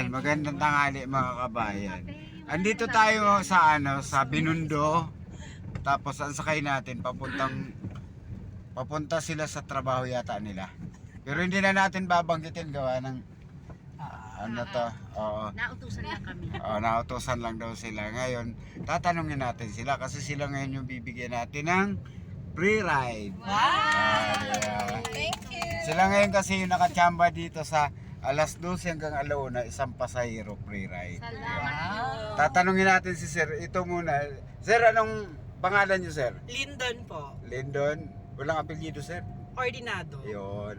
Ayan, magandang tanghali mga kabayan. Andito tayo sa ano, sa Binundo. Tapos ang sakay natin papuntang papunta sila sa trabaho yata nila. Pero hindi na natin babanggitin gawa ng ano to. Oo. Nautusan lang kami. Oh, nautosan lang daw sila. Ngayon, tatanungin natin sila kasi sila ngayon yung bibigyan natin ng free ride. Wow! Ah, Thank you. Sila ngayon kasi yung nakachamba dito sa alas 12 hanggang alauna, isang pasahero free ride. Salamat po. Tatanungin natin si Sir, ito muna. Sir, anong pangalan niyo, Sir? Lindon po. Lindon? Walang apelyido, Sir? Ordinado. Yun.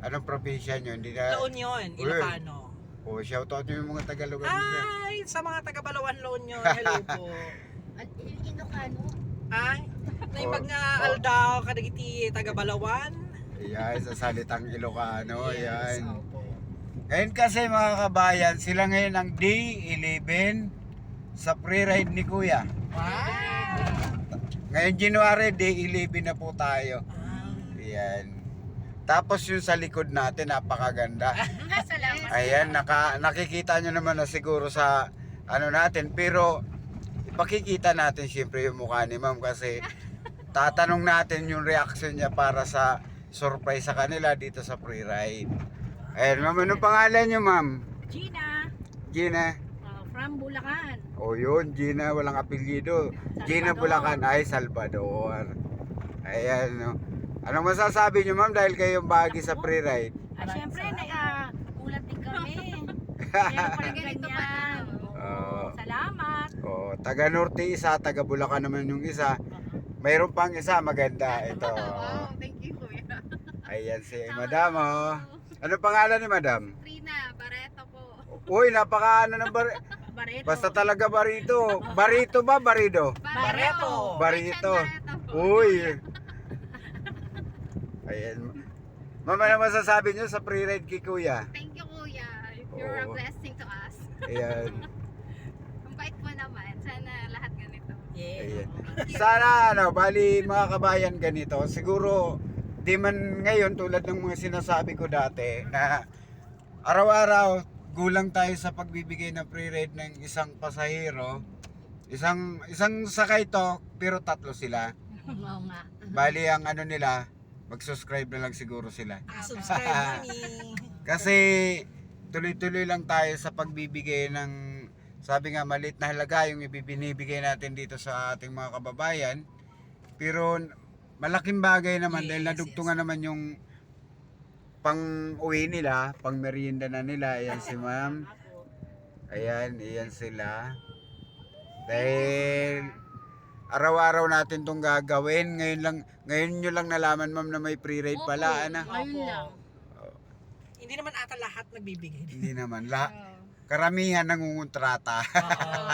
Anong probinsya niyo? Hindi na... La Union, Ilocano. Oh, shoutout niyo yung mga Tagalogan niyo, Sir. Ay, sa mga taga-Balawan La Union, hello po. At Ilocano. Ay, naibag Oh. nga Aldao, Kadagiti, taga-Balawan. Ayan, sa salitang Ilocano. Yes, Ayan. opo. Ngayon kasi mga kabayan, sila ngayon ang day 11 sa pre-ride ni Kuya. Wow! Ngayon January, day 11 na po tayo. Ah, Ayan. Tapos yung sa likod natin, napakaganda. Salamat. Ayan, naka, nakikita nyo naman na siguro sa ano natin. Pero ipakikita natin siyempre yung mukha ni ma'am kasi tatanong natin yung reaction niya para sa surprise sa kanila dito sa pre-ride. Ayan, ma'am, anong pangalan nyo, ma'am? Gina. Gina. uh, from Bulacan. O yun, Gina, walang apelyido. Gina. Bulacan ay Salvador. Ayan, no. Anong masasabi nyo, ma'am, dahil kayong bagi sa pre-ride? At syempre, na, gulat din kami. Kaya pala. Salamat. O, taga Norte isa, taga Bulacan naman yung isa. Mayroon pang isa, maganda. Ito. thank you, Kuya. Ayan si Madam, oh. Ano pangalan ni Madam? Trina, Barreto po. Uy, napaka ano ng bar... Barreto. Basta talaga barito. Barito ba, barido? Barreto. Barito. Uy. Ayan. Mama, ano masasabi nyo sa pre-ride kay Kuya? Thank you, Kuya. You're a Oo. blessing to us. Ayan. Ang bait mo naman. Sana lahat ganito. Yeah. Ayan. Sana ano, bali mga kabayan ganito, siguro di man ngayon tulad ng mga sinasabi ko dati na araw-araw gulang tayo sa pagbibigay ng free ride ng isang pasahero. Isang isang sakay to pero tatlo sila. Oo nga. Bali ang ano nila, mag-subscribe na lang siguro sila. Ah, subscribe. Kasi tuloy-tuloy lang tayo sa pagbibigay ng sabi nga maliit na halaga yung ibibinibigay natin dito sa ating mga kababayan. Pero malaking bagay naman dahil Yes, nadugtungan naman yung pang uwi nila, pang merienda na nila. Ayan si ma'am. Ayan, iyan sila. Dahil araw-araw natin tong gagawin. Ngayon lang ngayon nyo lang nalaman ma'am na may free ride pala. Ano? Ngayon lang. Hindi naman ata lahat nagbibigay. Hindi naman. La, karamihan nangungontrata. Oo.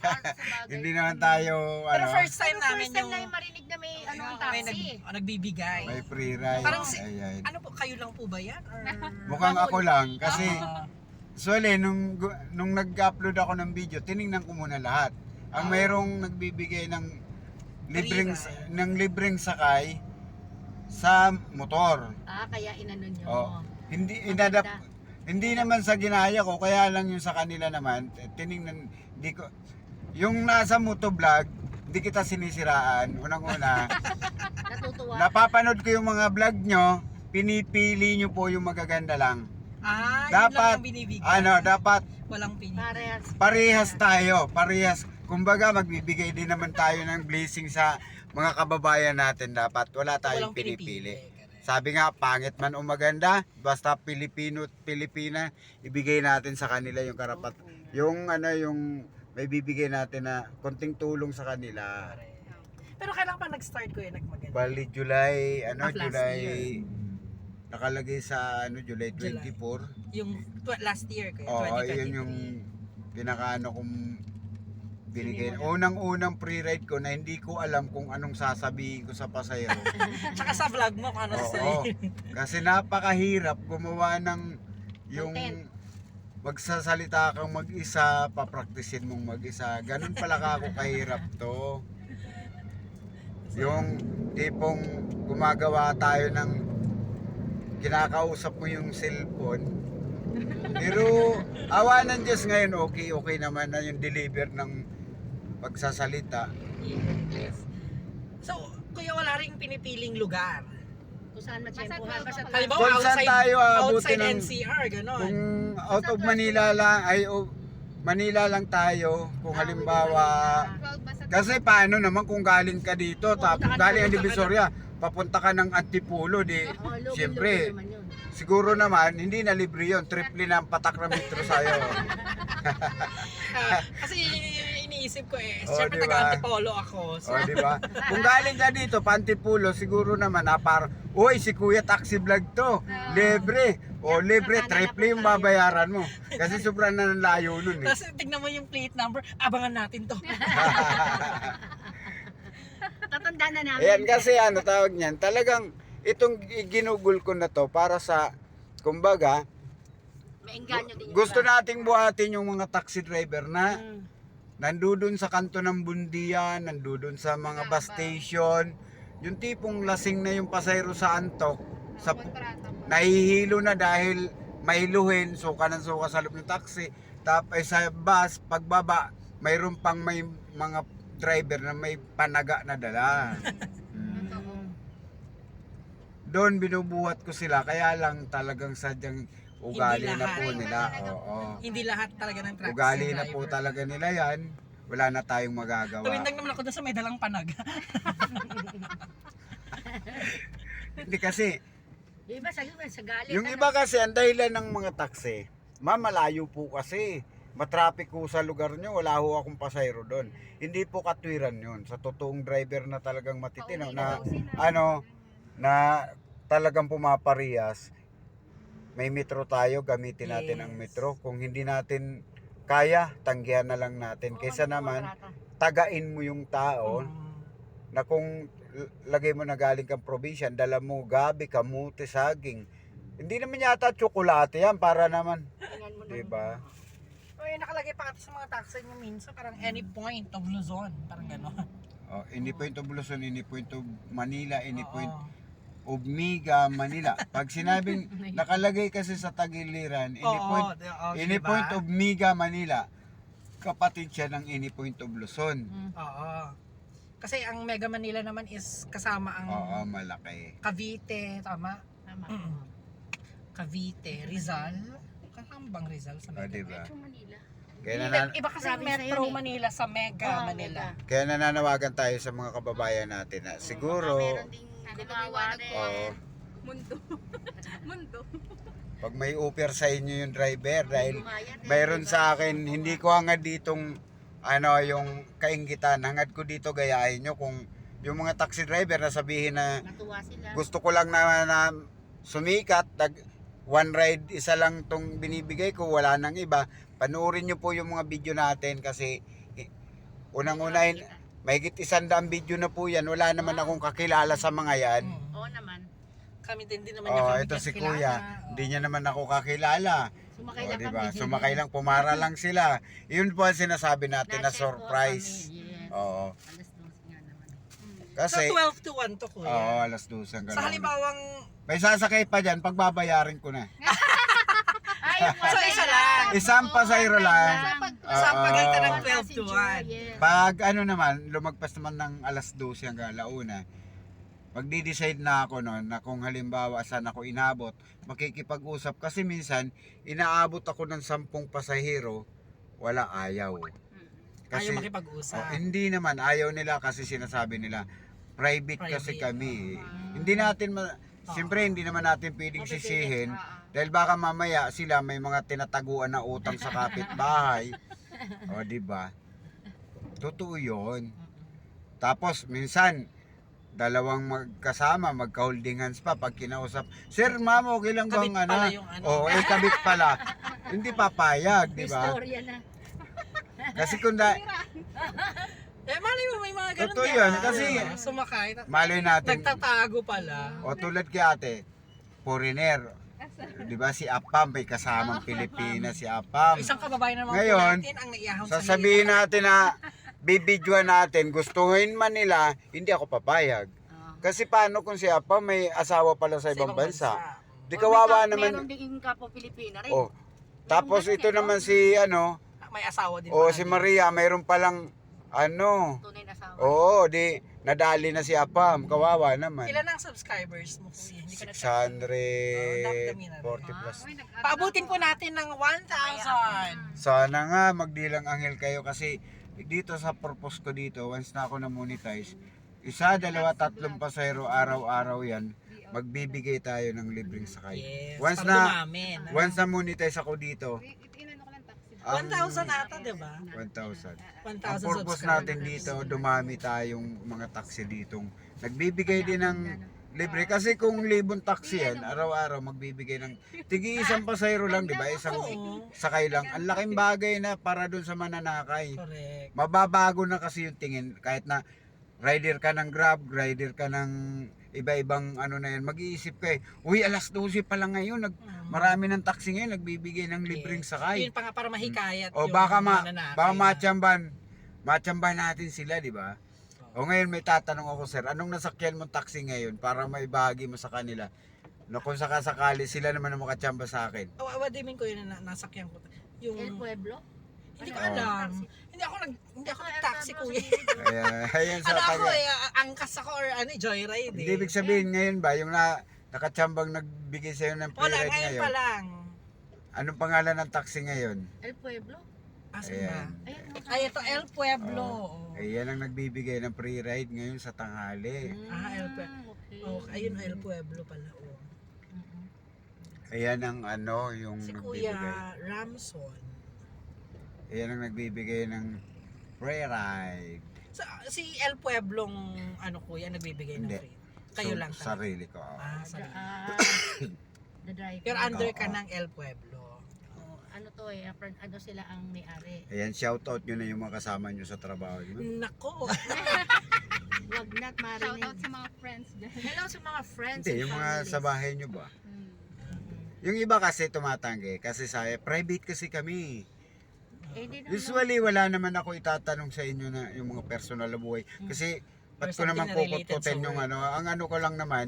Hindi naman tayo Pero ano, first time Pero namin first time yung na marinig na may ano, may nag, taxi. oh, nagbibigay. may free ride. Parang si- Ayan. Ano po, kayo lang po ba yan? Or... Mukhang ako lang kasi Ah, Suwali, nung, gu- nung nag-upload ako ng video, tiningnan ko muna lahat. Ang mayroong nagbibigay ng libreng, Free ride. ng libreng sakay sa motor. Ah, kaya inano nyo. Oh. Hindi, Maganda. Hindi naman sa ginaya ko, kaya lang yung sa kanila naman, t- tiningnan, di ko, yung nasa motovlog, di kita sinisiraan, unang-una. Natutuwa. Napapanood ko yung mga vlog nyo, pinipili nyo po yung magaganda lang. ah, yun Dapat, lang ang. Ano, dapat Walang pinipili. Parehas. parehas tayo, parehas. Kumbaga, magbibigay din naman tayo ng blessing sa mga kababayan natin dapat. Wala tayong Walang pinipili. pinipili. Sabi nga, pangit man o maganda, basta Pilipino at Pilipina, ibigay natin sa kanila yung karapat. Yung ano, yung may bibigay natin na konting tulong sa kanila. Pero kailan pa nag-start ko yun nagmaganda? Bali, July, ano, Of last July, year. nakalagay sa ano, July July. 24. Yung tw- last year ko, Oo, 2023. yun yung pinakaano kong binigay. Unang-unang pre-ride ko na hindi ko alam kung anong sasabihin ko sa pasahero. Tsaka sa vlog mo kung ano sasabihin. kasi napakahirap gumawa ng yung Content. magsasalita kang mag-isa, papraktisin mong mag-isa. Ganun pala ka ako kahirap to. Yung tipong gumagawa tayo ng kinakausap mo yung cellphone, Pero awa ng Diyos ngayon, okay, okay naman na yung deliver ng pagsasalita. Yes. So, kuya, wala rin pinipiling lugar. Kung saan matsyempuhan. Basta Halimbawa, Kung saan outside, tayo aabutin outside ng- NCR, gano'n. Kung out of Manila lang, ay oh, Manila lang tayo, kung halimbawa, 12 basta kasi paano naman kung galing ka dito, tapos galing ang pupunta ka Divisoria, papunta ka ng Antipulo, di, siyempre, siguro naman, hindi na libre yun, triple na ang patak na metro sa'yo. Ah, kasi iniisip ko eh. Oh, Siyempre, diba? taga-antipolo ako. So, O, di ba? Kung galing ka dito, Pantipulo, siguro naman, na par, uy, si Kuya Taxi Vlog to, libre. O, libre, triple yung babayaran mo. Kasi sobrang na ng layo nun eh. Tapos tignan mo yung plate number, abangan natin to. Tatanda na namin. Ayan kasi ano tawag niyan, talagang itong ginugol ko na to para sa, kumbaga, Maengganyo din gusto nating buhatin yung mga taxi driver na Mm. Nandudun sa kanto ng bundian, nandudun sa mga bus station, yung tipong lasing na yung pasayro sa antok, sa nahihilo na dahil mailuhin, suka ng suka sa loob ng taxi. Tapos sa bus, pagbaba, mayroon pang may mga driver na may panaga na dala. Mm. Doon binubuhat ko sila, kaya lang talagang sadyang ugali Hindi na lahat. po nila. Oo. Hindi lahat talaga ng taxi Ugali na po driver. talaga nila yan. Wala na tayong magagawa. Tumindang naman ako doon sa may dalang panag. Hindi kasi, Yung iba sa, sa galit. Yung ano? iba kasi, ang dahilan ng mga taxi, mamalayo po kasi. Matraffic ko sa lugar nyo, wala ho akong pasayro doon. Hindi po katwiran yun. Sa totoong driver na talagang matitino, na ano, na talagang pumaparehas, may metro tayo, gamitin natin ang Yes. metro. Kung hindi natin kaya, tanggihan na lang natin. Kaysa naman, tagain mo yung tao, Mm. na kung lagay mo na galing kang probinsya, dala mo gabi, kamuti, saging. Hindi naman yata tsokolate yan para naman. Mo Di ba? O yun, nakalagay pa kasi sa mga taxi nyo minsan, parang any point of Luzon. Parang gano'n. Oh, any point of Luzon, any point of Manila, any Oo. point of Miga, Manila. Pag sinabing nakalagay kasi sa tagiliran, any Oo, point, di- oo, any diba? point of Miga, Manila, kapatid siya ng any point of Luzon. Oo. Kasi ang Mega Manila naman is kasama ang Oo, malaki. Cavite, tama? Tama. Mm. Cavite, Rizal. Kakambang Rizal sa Oh, Mega. di ba? Metro Manila. Kaya, Iba, nanan- iba kasi Province na Metro yun eh. Manila sa Mega Ah, Manila. kaya nananawagan tayo sa mga kababayan natin na siguro, Meron ding Sana gumawa po ang Oo. mundo. mundo. pag may offer sa inyo yung driver dahil Gumayat eh, mayroon diba? sa akin hindi ko hangad ditong ano yung kaingitan hangad ko dito gayahin nyo kung yung mga taxi driver na sabihin na Natuwa sila. gusto ko lang na, na sumikat nag one ride isa lang tong binibigay ko wala nang iba panoorin nyo po yung mga video natin kasi eh, unang-unahin mahigit isang daang video na po yan wala naman akong kakilala sa mga yan Mm. Oo naman. Kami din, din naman niya oh kami ito si kuya hindi niya naman ako kakilala Sumakay O, lang diba? kami. Sumakay lang, pumara lang sila. Yun po ang sinasabi natin na po surprise. kami, Yes. Oo. Alas 12 nga naman. Kasi, Sa 12 to 1 to, kuya. oo, alas 12 ang Sa ganun. halimbawang, May sasakay pa dyan, pagbabayarin ko na. So, isa lang. Isang pasayro lang. sa Oo. pagitan ng One 12 to passenger, 1. yes. Pag ano naman, lumagpas naman ng alas 12 hanggang alauna, magdi-decide na ako noon na kung halimbawa saan ako inabot, makikipag-usap kasi minsan inaabot ako ng 10 pasahero, wala ayaw. Ayaw makipag-usap. Oh, hindi naman ayaw nila kasi sinasabi nila private, kasi Private. kami. Hindi natin ma-. Siyempre hindi naman natin pwedeng sisihin Ah, dahil baka mamaya sila may mga tinataguan na utang sa kapitbahay. o di ba? Totoo 'yon. Tapos minsan dalawang magkasama, magka-holding hands pa pag kinausap. Sir, ma'am, okay lang bang Kabit ano? pala yung ano. Oo, eh kabit pala. Hindi papayag, di ba? Istorya na. Kasi kung na, Eh, malay mo may mga ganun Totoo din, yun, ah. kasi- Sumakay. ta- malay natin, Nagtatago pala. O tulad kay ate, foreigner. 'Di ba si Apam may kasamang Pilipinas si Apam. Isang kababayan naman Ngayon, po natin ang naiyahon sa Sasabihin natin na bibidyoan natin, gustuhin man nila, hindi ako papayag. Oo. Kasi paano kung si Apam may asawa pala sa ibang bansa? Di kawawa Meron naman. ding kapo Pilipina rin. Oh. Tapos ito naman si ano, May asawa din. o pala si. Maria, mayroon palang ano. Tunay na asawa. Oo, di nadali na si Apam. Kawawa naman. Ilan ang subscribers mo kuya? Hindi ko na 640 plus. Nag-add Paabutin po natin ng 1,000. Sana nga magdilang angel kayo kasi dito sa purpose ko dito, once na ako na monetize, isa, dalawa, tatlong pasayro araw-araw yan, magbibigay tayo ng libreng sakay. Yes. Once na once na monetize ako dito, Wait, Inano ko lang taxi. ang 1,000 ata, di ba? 1,000. 1,000 Ang purpose natin dito, dumami tayong mga taxi ditong nagbibigay din ng libre. Kasi kung libon taxi yan, araw-araw magbibigay ng tigi isang pasayro lang, di ba? Isang Oo. sakay lang. Ang laking bagay na para dun sa mananakay. Correct. Mababago na kasi yung tingin kahit na rider ka ng Grab, rider ka ng iba-ibang ano na yan, mag-iisip ka eh, uy alas 12 pa lang ngayon, nag, marami ng taxi ngayon, nagbibigay ng libreng Yes. sakay. Yun pa nga para mahikayat O baka ma, baka matsamban, matsamban natin sila, di ba? O ngayon may tatanong ako, sir, anong nasakyan mong taxi ngayon para maibahagi mo sa kanila? Na kung sakasakali sila naman ang makatsamba sa akin. Oh, awadimin ko yun na nasakyan ko. Yung, El Pueblo? Hindi ko alam. Hindi ako nag, hindi ako nag-taxi kuya. Kaya, ayan sa Ano ako taga. eh, angkas ako or ano, joyride eh. Hindi ibig sabihin ngayon ba, yung na, nakatsambang nagbigay sa'yo ng free Wala, ride ngayon ngayon. pa lang. Anong pangalan ng taxi ngayon? El Pueblo? Asan Ayan. ba? Ayan. oh. Ay, ito El Pueblo. Eh, yan ang nagbibigay ng free ride ngayon sa tanghali. Ah, El Pueblo. Okay. Oh, ayun, El Pueblo pala. Oh. Mm-mm. Ayan ang ano, yung Si nagbibigay. Kuya Ramson. Ayan ang nagbibigay ng free ride. Sa, si El Pueblong ano kuya nagbibigay ng Hindi. free. Kayo So, lang talaga. Sarili ko. oo. Ah, sarili. ah, the driver. Pero under ka Oo. ng El Pueblo. Oh, ano to eh, friend, ano sila ang may-ari. Ayan, shoutout nyo na yung mga kasama nyo sa trabaho nyo. Nako. Wag not Shout marinig. out sa mga friends dyan. Hello sa mga friends Hindi, and yung mga families. sa bahay nyo ba? Hmm. Yung iba kasi tumatanggi. Kasi sa private kasi kami. Eh, di naman. Usually, wala naman ako itatanong sa inyo na yung mga personal na buhay. Kasi, ba't ko naman something na related yung work. ano. Ang ano ko lang naman,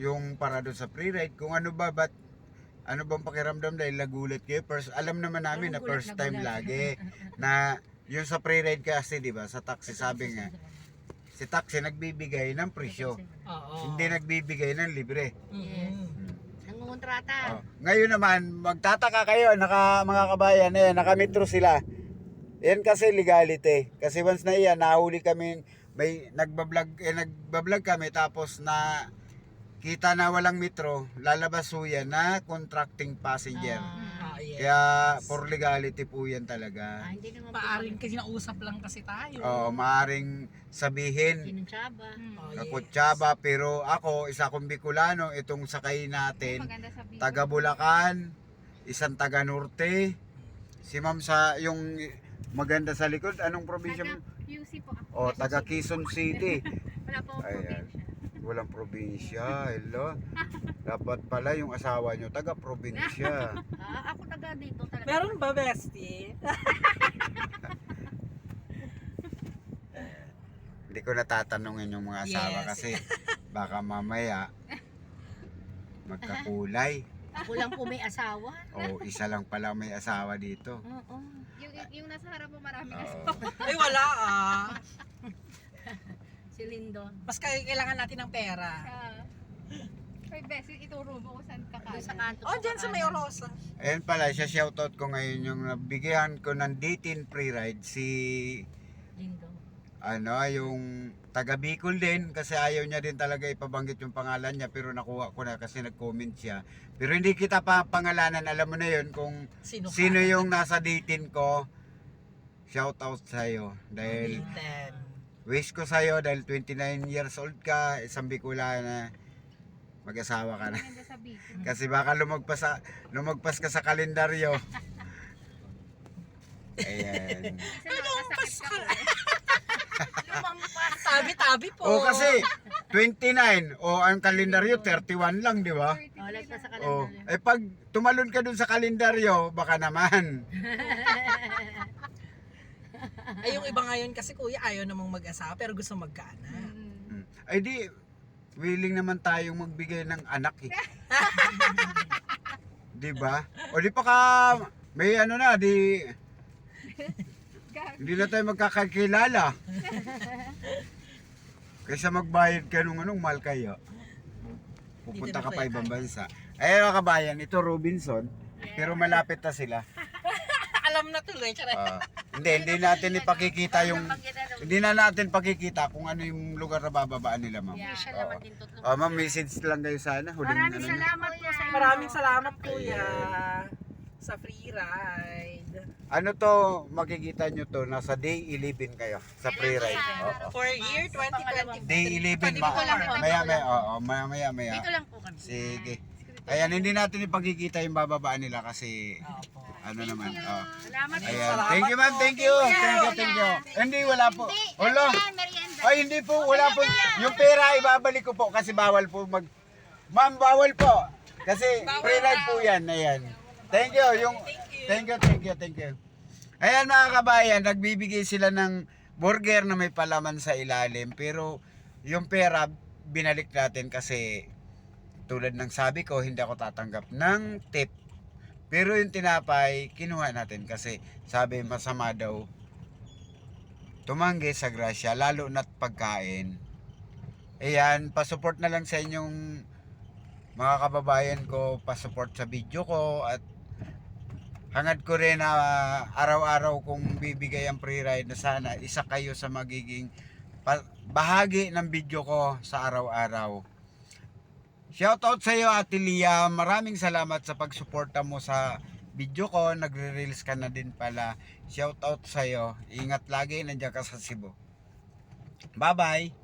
yung para doon sa pre-ride, kung ano ba, ba't, ano bang pakiramdam dahil nagulat kayo? First, alam naman namin na Parang gulat first time gulat. lagi. na yung sa pre-ride kasi, di ba, sa taxi, sabi nga, si taxi nagbibigay ng presyo. Oo. Hindi nagbibigay ng libre. Mhm. Nangungontrata. Oh. Ngayon naman, magtataka kayo, naka, mga kabayan, ayan, nakametro sila. Yan kasi legality. Kasi once na iyan, nahuli kami, may nagbablog, eh, nagbablog kami, tapos na kita na walang metro, lalabas po yan na contracting passenger. Ah, yes. Kaya for legality po yan Ah, talaga. hindi naman Maaring kasi nausap lang kasi tayo. Oo, maaring sabihin, Sinunchaba. Hmm. Oh, yes. kakutsaba, pero ako, isa kong Bicolano, itong sakay natin, Maganda taga Bulacan, isang taga Norte. Si Ma'am sa yung maganda sa likod, anong probinsya Taga mo? QC po ako. Oh, taga Quezon City. Wala po akong Ayan. probinsya. Walang probinsya, hello. Dapat pala yung asawa nyo taga probinsya. Ah, ako taga dito talaga. Meron ba, bestie? Hindi ko natatanungin yung mga asawa Yes. kasi baka mamaya magkakulay. Ako lang po may asawa. O isa lang pala may asawa dito. Oo. Yung, yung nasa harap po marami na. Oo. Ay, wala ah. Si Lindon. Mas kaya- kailangan natin ng pera. Ay, Bessie, ituro mo kung saan Doon sa kanto. Oh, dyan sa may Orosa. Ayan pala, siya shoutout ko ngayon yung nabigyan ko ng D10 free ride si Lindon. ano, yung taga Bicol din kasi ayaw niya din talaga ipabanggit yung pangalan niya pero nakuha ko na kasi nag-comment siya. Pero hindi kita pa pangalanan, alam mo na yun kung Sino sino yung nasa D10 ko. Shoutout sa iyo dahil Ten. Wish ko sa iyo dahil 29 years old ka, isang Bicolana mag-asawa ka na. Kasi baka lumagpas, sa, lumagpas ka sa kalendaryo. Ayan. Nakakasakit ka po. Lumampas. Tabi-tabi po. O kasi 29 o ang kalendaryo 31 lang, di ba? Oh, lagpas sa O, kalendaryo. eh pag tumalon ka dun sa kalendaryo, baka naman. Ay, yung iba ngayon kasi kuya ayaw namang mag-asawa pero gusto magkaanak. Mm. Ay di, willing naman tayong magbigay ng anak eh. di ba? O di pa ka, may ano na, di, hindi na tayo magkakakilala. Kaysa magbayad ka nung anong mahal kayo. Pupunta ka pa ibang bansa. Ay mga kabayan, ito Robinson. Pero malapit na sila. Alam na tuloy. Charot. Ah, hindi, hindi natin ipakikita yung hindi na natin pakikita kung ano yung lugar na bababaan nila, ma'am. Siya Oo. naman din. Oh, ma'am, message lang kayo sana. Huling Maraming ano niyo. salamat po sa inyo. Maraming salamat kuya sa free ride. Ano to, makikita nyo to, nasa day 11 kayo sa free ride. Oo. For year 2023. Day 11, ma ko lang po. maya maya, oo, maya maya, maya. Dito lang po kami. Sige. Ayan, hindi natin ipakikita yung bababaan nila kasi Opo. Ano naman. Oh. Salamat. Ayan. Thank you, ma'am. Thank you. Thank you, thank you. Hindi, wala po. Wala. Ay, hindi po. Wala po. Yung pera, ibabalik ko po kasi bawal po mag... Ma'am, bawal po. Kasi free ride po yan. Ayan. Thank you. Yung... Thank you, thank you, thank you. Ayan mga kabayan, nagbibigay sila ng burger na may palaman sa ilalim. Pero yung pera, binalik natin kasi tulad ng sabi ko, hindi ako tatanggap ng tip. Pero yung tinapay, kinuha natin kasi sabi masama daw tumanggi sa grasya, lalo na't pagkain. Ayan, pasupport na lang sa inyong mga kababayan ko, pasupport sa video ko at hangad ko rin na araw-araw kung bibigay ang free ride na sana isa kayo sa magiging bahagi ng video ko sa araw-araw. Shoutout sa iyo Ate Lia, maraming salamat sa pagsuporta mo sa video ko, nagre-reels ka na din pala. Shoutout sa iyo. Ingat lagi, nandiyan ka sa Cebu. Bye-bye.